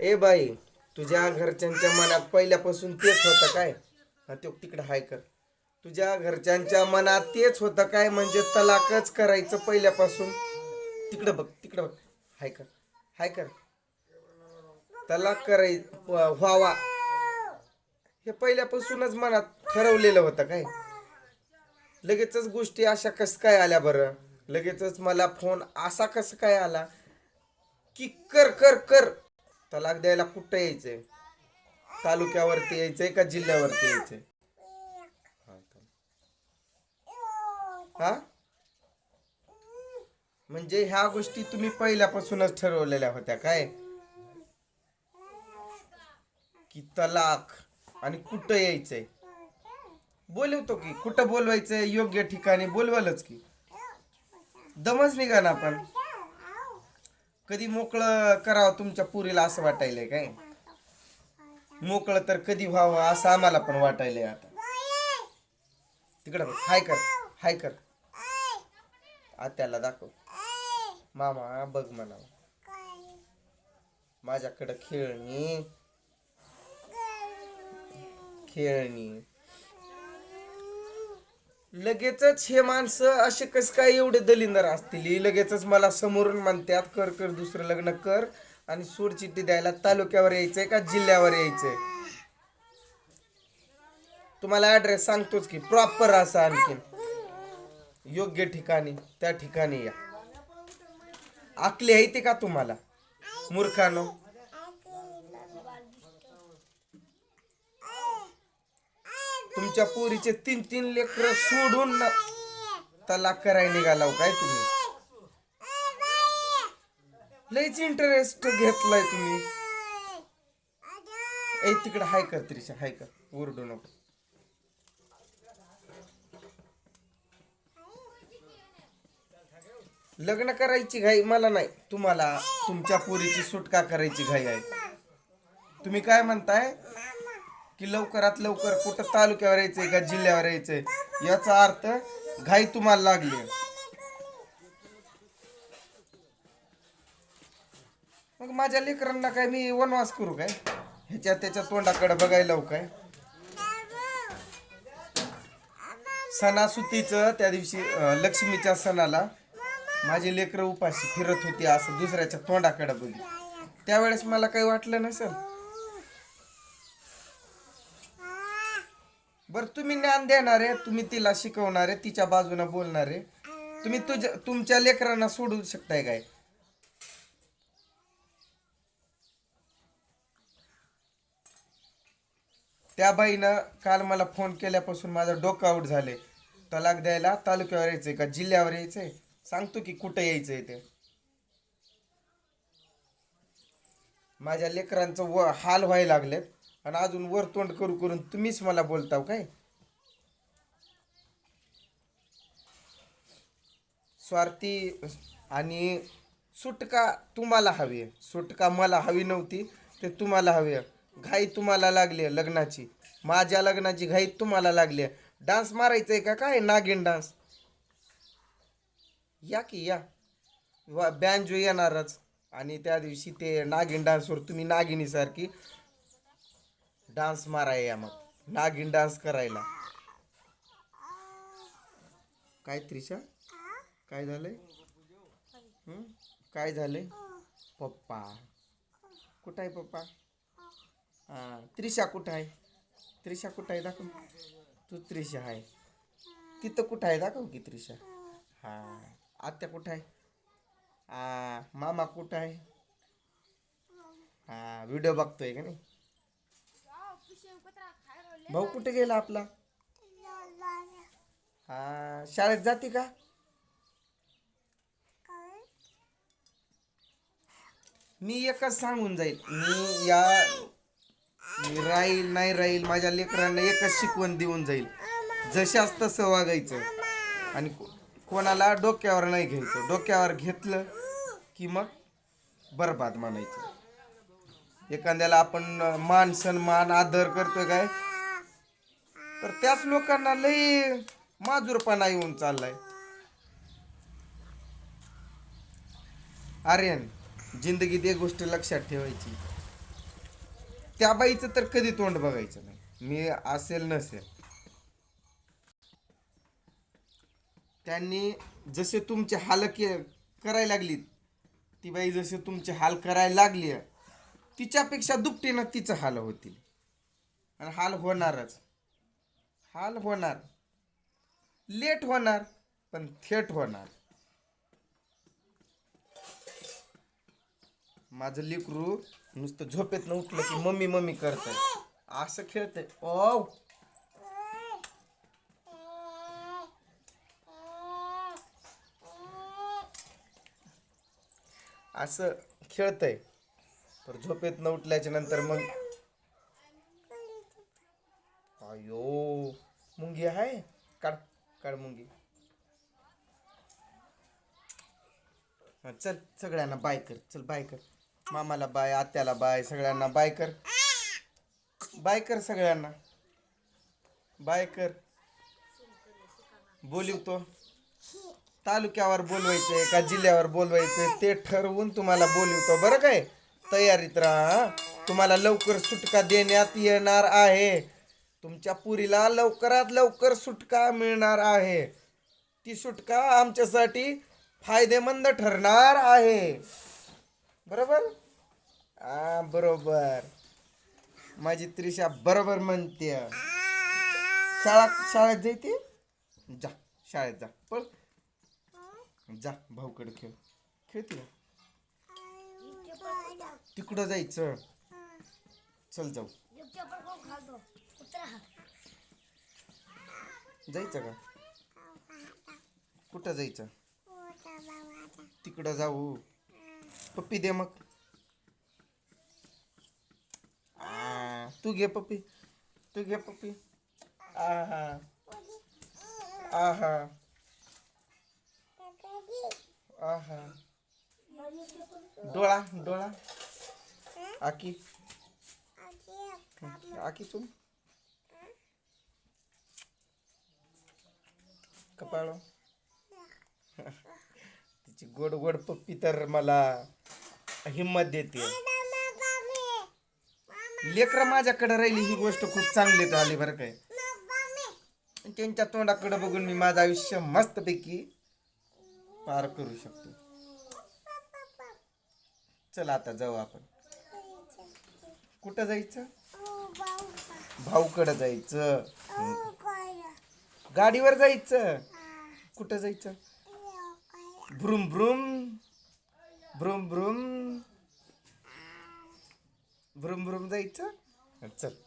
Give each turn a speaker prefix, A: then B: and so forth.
A: ए बाई तुझ्या घरच्यांच्या मनात पहिल्यापासून तेच होतं काय? हा तो तिकडं हाय कर. तुझ्या घरच्यांच्या मनात तेच होतं काय? म्हणजे तलाकच करायचं पहिल्यापासून. तिकडं बघ तिकडं बघ. हाय कर हाय कर. तलाक कराय व- व्हावा. हे पहिल्यापासूनच मनात ठरवलेलं होतं काय? लगेचच गोष्टी अशा कसं काय आल्या बरं? लगेचच मला फोन असा कसं काय आला? की कर कर कर. तलाक द्यायला कुठं यायचंय? तालुक्यावरती यायचंय का जिल्ह्यावरती यायचंय? हा, म्हणजे ह्या गोष्टी तुम्ही पहिल्यापासूनच ठरवलेल्या होत्या काय? की तलाक आणि कुठं यायचंय? बोलवतो की कुठं बोलवायचंय? योग्य ठिकाणी बोलवालच की. दमच निघा ना आपण? कधी मोकळं करावं तुमच्या पुरीला असं वाटायलंय काय? मोकळं तर कधी व्हावं असं आम्हाला पण वाटायलंय आता. तिकडं हाय कर हाय कर. आत्याला दाखव. मामा बघ म्हणा माझ्याकडं खेळणी. खेळणी. लगेचच हे माणसं असे कस काय एवढे दलिंदर असतील? लगेचच मला समोरून म्हणतात कर कर दुसरं लग्न कर आणि सोडचिठ्ठी द्यायला तालुक्यावर यायचंय का जिल्ह्यावर यायचंय? तुम्हाला ऍड्रेस सांगतोच की प्रॉपर असा आणखीन. योग्य ठिकाणी त्या ठिकाणी या. आकली आहे ते का तुम्हाला? मूर्खानो. तुमच्या पोरीचे तीन तीन लेकर सोडून तलाक करायला निघालाव हो काय तुम्ही? लयच इंटरेस्ट घेतलाय तुम्ही. ए तिकडे हाय कर त्रिशा हाय कर. ओरडू नको. लग्न करायची घाई मला नाही. तुम्हाला तुमच्या पोरीची सुटका करायची घाई आहे. तुम्ही काय म्हणताय? की लवकरात लवकर कुठं तालुक्यावर यायचंय का जिल्ह्यावर यायचंय? याचा अर्थ घाई तुम्हाला लागली. मग माझ्या लेकरांना काय मी वनवास करू काय? ह्याच्या त्याच्या तोंडाकडे बघायला काय? सणासुतीचं त्या दिवशी लक्ष्मीच्या सणाला माझी लेकरं उपाशी फिरत होती असं दुसऱ्याच्या तोंडाकडे बघली त्यावेळेस मला काही वाटलं नसेल बर तुम्ही ज्ञान देणार आहे तुम्ही तिला शिकवणार आहे तिच्या बाजूने आहे. तुम्ही तुझ्या तुमच्या लेकरांना सोडू शकताय काय? त्या बाईनं काल मला फोन केल्यापासून माझं डोकं आऊट झाले तलाक द्यायला तालुक्यावर यायचंय का जिल्ह्यावर यायचंय? सांगतो की कुठं यायचंय ते. माझ्या लेकरांचं व हाल व्हायला लागलेत. आणि अजून वर तोंड करू करून तुम्हीच मला बोलताव काय? स्वार्थी आणि सुटका तुम्हाला हवी आहे. सुटका मला हवी नव्हती ते तुम्हाला हवी आहे. घाई तुम्हाला लागली आहे लग्नाची. माझ्या लग्नाची घाई तुम्हाला लागली आहे. डान्स मारायचा आहे का? काय नागिन डान्स? या की या. वा बँजो येणारच. आणि त्या दिवशी ते नागिन डान्सवर तुम्ही नागिनीसारखी डान्स माराय या मग. नागिन डान्स करायला. काय त्रिशा? काय झालंय? हं? काय झालंय? पप्पा. कुठं आहे पप्पा? हा त्रिशा कुठं आहे? त्रिशा कुठं आहे? दाखव. तू त्रिशा आहे. तिथं कुठं आहे? दाखव की त्रिशा. हा आत्या कुठं आहे? हा मामा कुठं आहे? हा व्हिडिओ बघतोय का नाही? भाऊ कुठे गेला आपला? हा शाळेत जाते का? मी एकच सांगून जाईल. मी या मी राहील नाही राहील माझ्या लेकरांना एकच शिकवण देऊन जाईल. जशाच तसं वागायचं. आणि कोणाला डोक्यावर नाही घ्यायचं. डोक्यावर घेतलं की मग बरबाद मानायचं. एखाद्याला आपण मान सन्मान आदर करतोय काय? तर त्याच लोकांना लई माजूरपणा येऊन चाललाय. आर्यन जिंदगीत एक गोष्ट लक्षात ठेवायची. त्या बाईचं तर कधी तोंड बघायचं नाही. मी असेल नसेल. त्यांनी जसे तुमचे हाल के करायला लागलीत ती बाई जसे तुमचे हाल करायला लागली तिच्यापेक्षा दुपटीनं तिचं हाल होतील. आणि हाल होणारच. हाल होणार. लेट होणार पण थेट होणार. माझं लेकरू नुसतं झोपेत उठलं की मम्मी मम्मी करत असं खेळतंय. ओ असं खेळतंय. तर झोपेत न उठल्याच्या नंतर मग अयो. मुंगी आहे? काढ काढ मुंगी. चल सगळ्यांना बाय कर चल बाय कर. मामाला बाय आत्याला बाय सगळ्यांना बाय कर. बाय कर सगळ्यांना. बाय कर. बोलवतो तालुक्यावर बोलवायचंय का जिल्ह्यावर बोलवायचंय ते ठरवून तुम्हाला बोलवतो बरं काय? तयारीत राहा तुम्हाला लवकर सुटका देण्यात येणार आहे. तुमच्या पुरीला लवकरात लवकर सुटका मिळणार आहे. ती सुटका आमच्यासाठी फायदेमंद ठरणार आहे. बरोबर? आ बरोबर. माझी त्रिशा बरोबर म्हणते. शाळा शाळेत जायते? जा शाळेत जा. पळ. जा भाऊकडे खेळ. खेळते तिकडं जायचं. चल जाऊ. जायचं का? कुठं जायचं? तिकडं जाऊ. पप्पी दे मग. तू घे पप्पी. तू घे पप्पी. आहा. आहा. आहा. डोळा डोळा. आकी. आकी तू कपाळ. तिची गोड गोड पप्पी तर मला हिंमत देते. लेकर माझ्याकडे राहिली ही गोष्ट खूप चांगली झाली बरं काय. त्यांच्या तोंडाकडे बघून मी माझं आयुष्य मस्तपैकी पार करू शकतो. चला आता जाऊ आपण. कुठं जायचं? भाऊकडं जायचं. हो, गाडीवर जायचं. कुठं जायचं? भ्रुम भ्रुम. भ्रुम भ्रुम. भ्रुम भ्रुम जायचं? चल.